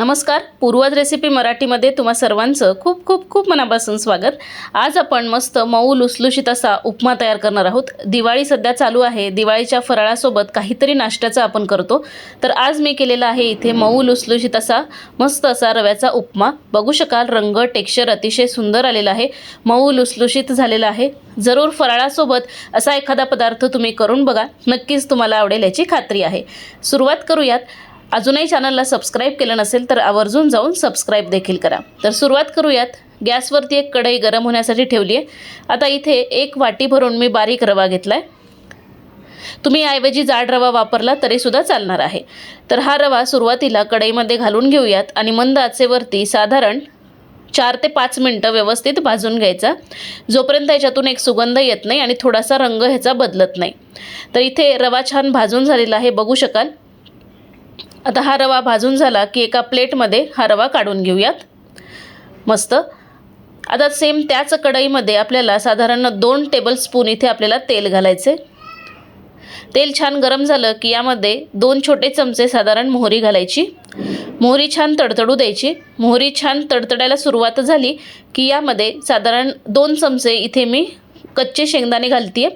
नमस्कार पूर्वज रेसिपी मराठीमध्ये तुम्हा सर्वांचं खूप खूप खूप मनापासून स्वागत. आज आपण मस्त मऊ लुसलुशीत असा उपमा तयार करणार आहोत. दिवाळी सध्या चालू आहे. दिवाळीच्या फराळासोबत काहीतरी नाश्त्याचा आपण करतो. तर आज मी केलेला आहे इथे मऊ लुसलुशीत असा मस्त असा रव्याचा उपमा. बघू शकाल रंग टेक्स्चर अतिशय सुंदर आलेला आहे. मऊ लुसलुशीत झालेला आहे. जरूर फराळासोबत असा एखादा पदार्थ तुम्ही करून बघा. नक्कीच तुम्हाला आवडेल याची खात्री आहे. सुरुवात करूयात. अजूनही चॅनलला सबस्क्राईब केलं नसेल तर आवर्जून जाऊन सबस्क्राईब देखील करा. तर सुरुवात करूयात. गॅसवरती एक कढई गरम होण्यासाठी ठेवली आहे. आता इथे एक वाटी भरून मी बारीक रवा घेतला आहे तुम्ही ऐवजी जाड रवा वापरला तरीसुद्धा चालणार आहे. तर हा रवा सुरुवातीला कढईमध्ये घालून घेऊयात आणि मंद आचेवरती साधारण चार ते पाच मिनटं व्यवस्थित भाजून घ्यायचा. जोपर्यंत याच्यातून एक सुगंध येत नाही आणि थोडासा रंग ह्याचा बदलत नाही. तर इथे रवा छान भाजून झालेला आहे बघू शकाल. आता हा रवा भाजून झाला की एका प्लेटमध्ये हा रवा काढून घेऊयात. मस्त. आता सेम त्याच कढईमध्ये आपल्याला साधारण दोन टेबलस्पून इथे आपल्याला तेल घालायचे तेल छान गरम झालं की यामध्ये दोन छोटे चमचे साधारण मोहरी घालायची. मोहरी छान तडतडू द्यायची. मोहरी छान तडतडायला सुरुवात झाली की यामध्ये साधारण दोन चमचे इथे मी कच्चे शेंगदाणे घालते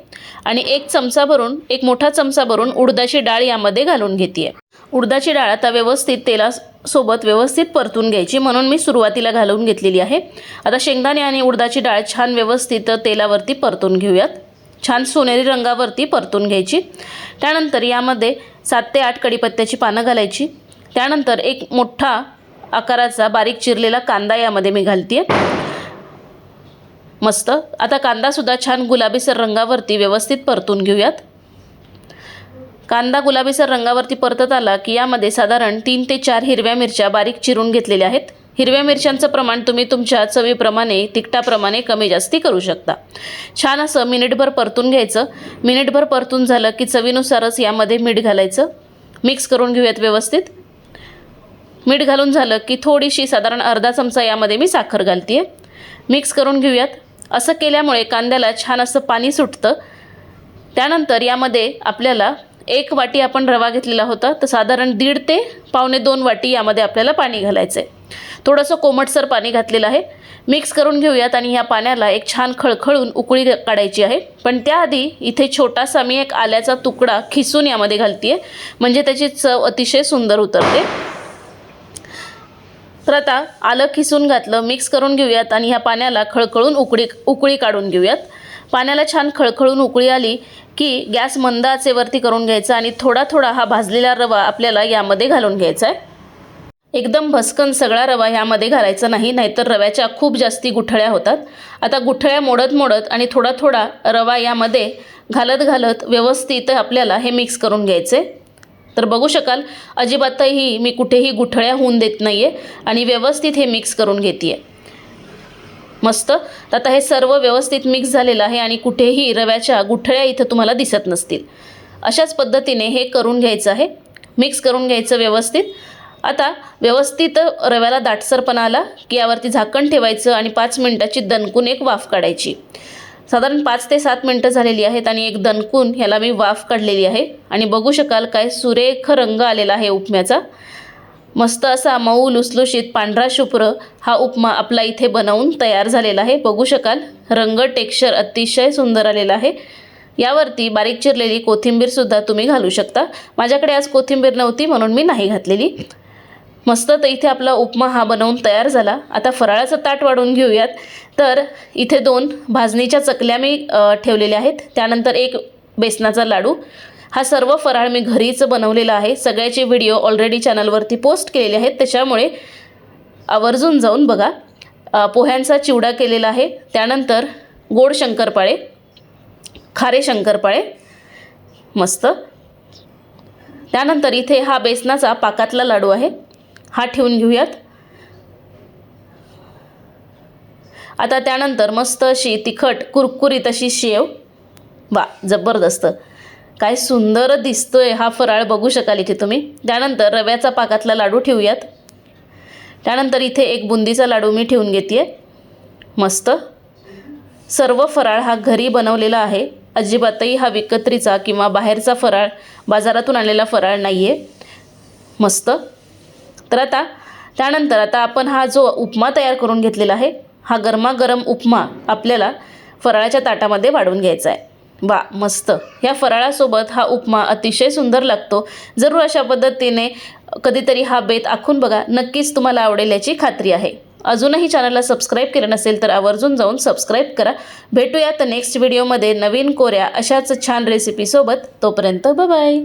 आणि एक चमचा भरून एक मोठा चमचा भरून उडदाची डाळ यामध्ये घालून घेते उडदाची डाळ आता व्यवस्थित तेलासोबत व्यवस्थित परतून घ्यायची. म्हणून मी सुरुवातीला घालून घेतलेली आहे. आता शेंगदाणे आणि उडदाची डाळ छान व्यवस्थित तेलावरती परतून घेऊयात. छान सोनेरी रंगावरती परतून घ्यायची. त्यानंतर यामध्ये सात ते आठ कडीपत्त्याची पानं घालायची. त्यानंतर एक मोठा आकाराचा बारीक चिरलेला कांदा यामध्ये मी घालते मस्त. आता कांदासुद्धा छान गुलाबीसर रंगावरती व्यवस्थित परतून घेऊयात. कांदा गुलाबीसर रंगावरती परतत आला की यामध्ये साधारण तीन ते चार हिरव्या मिरच्या बारीक चिरून घेतलेल्या आहेत. हिरव्या मिरच्यांचं प्रमाण तुम्ही तुमच्या चवीप्रमाणे तिखटाप्रमाणे कमी जास्ती करू शकता. छान असं मिनिटभर परतून घ्यायचं. मिनिटभर परतून झालं की चवीनुसारच यामध्ये मीठ घालायचं. मिक्स करून घेऊयात व्यवस्थित. मीठ घालून झालं की थोडीशी साधारण अर्धा चमचा यामध्ये मी साखर घालते मिक्स करून घेऊयात. असं केल्यामुळे कांद्याला छान असं पाणी सुटतं. त्यानंतर यामध्ये आपल्याला एक वाटी आपण रवा घेतलेला होता तर साधारण दीड ते पावणे दोन वाटी यामध्ये आपल्याला पाणी घालायचं आहे थोडंसं कोमटसर पाणी घातलेलं आहे. मिक्स करून घेऊयात आणि ह्या पाण्याला एक छान खळखळून उकळी काढायची आहे. पण त्याआधी इथे छोटासा मी एक आल्याचा तुकडा खिसून यामध्ये घालते आहे म्हणजे त्याची चव अतिशय सुंदर उतरते. तर आता आलं खिसून घातलं मिक्स करून घेऊयात आणि ह्या पाण्याला खळखळून उकळी उकळी काढून घेऊयात. पाण्याला छान खळखळून उकळी आली की गॅस मंद आचेवरती करून घ्यायचा आणि थोडा थोडा हा भाजलेला रवा आपल्याला यामध्ये घालून घ्यायचा आहे. एकदम भस्कन सगळा रवा ह्यामध्ये घालायचा नाही नाहीतर रव्याच्या खूप जास्ती गुठळ्या होतात. आता गुठळ्या मोडत मोडत आणि थोडा थोडा रवा यामध्ये घालत घालत व्यवस्थित आपल्याला हे मिक्स करून घ्यायचे. तर बघू शकाल अजिबातही मी कुठेही गुठळ्या होऊन देत नाही आहे आणि व्यवस्थित हे मिक्स करून घेते आहे मस्त. तर आता हे सर्व व्यवस्थित मिक्स झालेलं आहे आणि कुठेही रव्याच्या गुठळ्या इथं तुम्हाला दिसत नसतील. अशाच पद्धतीने हे करून घ्यायचं आहे. मिक्स करून घ्यायचं व्यवस्थित. आता व्यवस्थित रव्याला दाटसरपणा आला की यावरती झाकण ठेवायचं आणि पाच मिनटाची दणकून एक वाफ काढायची. साधारण पाच ते सात मिनटं झालेली आहेत आणि एक दणकून ह्याला मी वाफ काढलेली आहे. आणि बघू शकाल काय सुरेख रंग आलेला आहे उपम्याचा. मस्त असा मऊ लुसलुशीत पांढरा शुभ्र हा उपमा आपला इथे बनवून तयार झालेला आहे. बघू शकाल रंग टेक्स्चर अतिशय सुंदर आलेला आहे. यावरती बारीक चिरलेली कोथिंबीरसुद्धा तुम्ही घालू शकता. माझ्याकडे आज कोथिंबीर नव्हती म्हणून मी नाही घातलेली. मस्त तर इथे आपला उपमा हा बनवून तयार झाला. आता फराळाचं ताट वाढून घेऊयात. तर इथे दोन भाजणीच्या चकल्या मी ठेवलेल्या आहेत. त्यानंतर एक बेसनाचा लाडू. हा सर्व फराळ मी घरीच बनवलेला आहे. सगळ्याचे व्हिडिओ ऑलरेडी चॅनलवरती पोस्ट केलेले आहेत. त्याच्यामुळे आवर्जून जाऊन बघा. पोह्यांचा चिवडा केलेला आहे. त्यानंतर गोड शंकरपाळे खारे शंकरपाळे मस्त. त्यानंतर इथे हा बेसनाचा पाकातला लाडू आहे. हा ठेवून घेऊयात. आता त्यानंतर मस्त अशी तिखट कुरकुरीत अशी शेव. वा जबरदस्त. काय सुंदर दिसतोय हा फराळ बघू शकाल इथे तुम्ही. त्यानंतर रव्याचा पाकातला लाडू ठेवूयात. त्यानंतर इथे एक बुंदीचा लाडू मी ठेवून घेते मस्त. सर्व फराळ हा घरी बनवलेला आहे. अजिबातही हा विकत्रीचा किंवा बाहेरचा फराळ बाजारातून आणलेला फराळ नाही आहे मस्त. तर आता त्यानंतर आता आपण हा जो उपमा तयार करून घेतलेला आहे हा गरमागरम उपमा आपल्याला फराळाच्या ताटामध्ये वाढवून घ्यायचा आहे. वा मस्त. ह्या फराळासोबत हा उपमा अतिशय सुंदर लागतो. जरूर अशा पद्धतीने कधीतरी हा बेत आखून बघा. नक्कीच तुम्हाला आवडेल याची खात्री आहे. अजूनही चॅनलला सबस्क्राईब केलं नसेल तर आवर्जून जाऊन सबस्क्राईब करा. भेटूयात नेक्स्ट व्हिडिओमध्ये नवीन कोऱ्या अशाच छान रेसिपीसोबत तोपर्यंत बाय